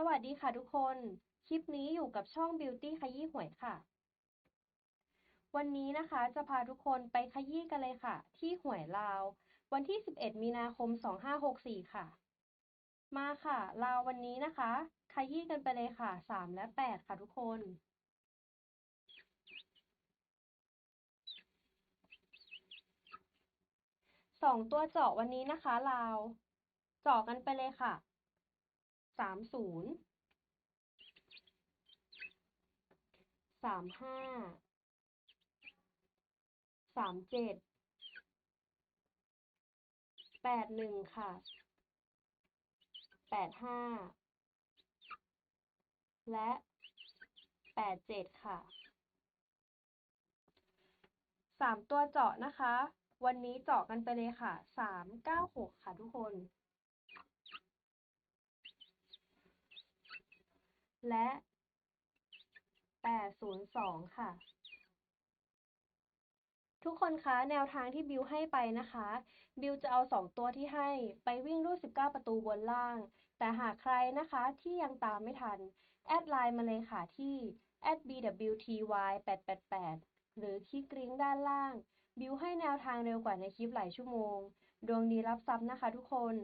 สวัสดีค่ะทุกคน คลิปนี้อยู่กับช่อง Beauty ขยี้หวยค่ะ วันนี้นะคะจะพาทุกคนไปขยี้กันเลยค่ะ ที่หวยลาว วันที่ 11 มีนาคม 2564 ค่ะ มาค่ะลาววันนี้นะคะ ขยี้กันไปเลยค่ะ 3 และ 8 ค่ะทุกคนสองตัวเจาะวันนี้นะคะลาว เจาะกันไปเลยค่ะ สามศูนย์สามห้าสามเจ็ดแปดหนึ่งค่ะแปดห้าและแปดเจ็ดค่ะสามตัวเจาะนะคะ วันนี้เจาะกันไปเลยค่ะสามเก้าหกค่ะทุกคน และแปดศูนย์สองค่ะ ทุกคนคะแนวทางที่บิวให้ไปนะคะ บิวจะเอาสองตัวที่ให้ไปวิ่งรูด 19 ประตูบนล่าง แต่หากใครนะคะที่ยังตามไม่ทัน แอดไลน์มาเลยค่ะที่ @bwty888 หรือคลิกลิงก์ด้านล่าง บิวให้แนวทางเร็วกว่าในคลิปหลายชั่วโมง ดวงดีรับทรัพย์นะคะทุกคน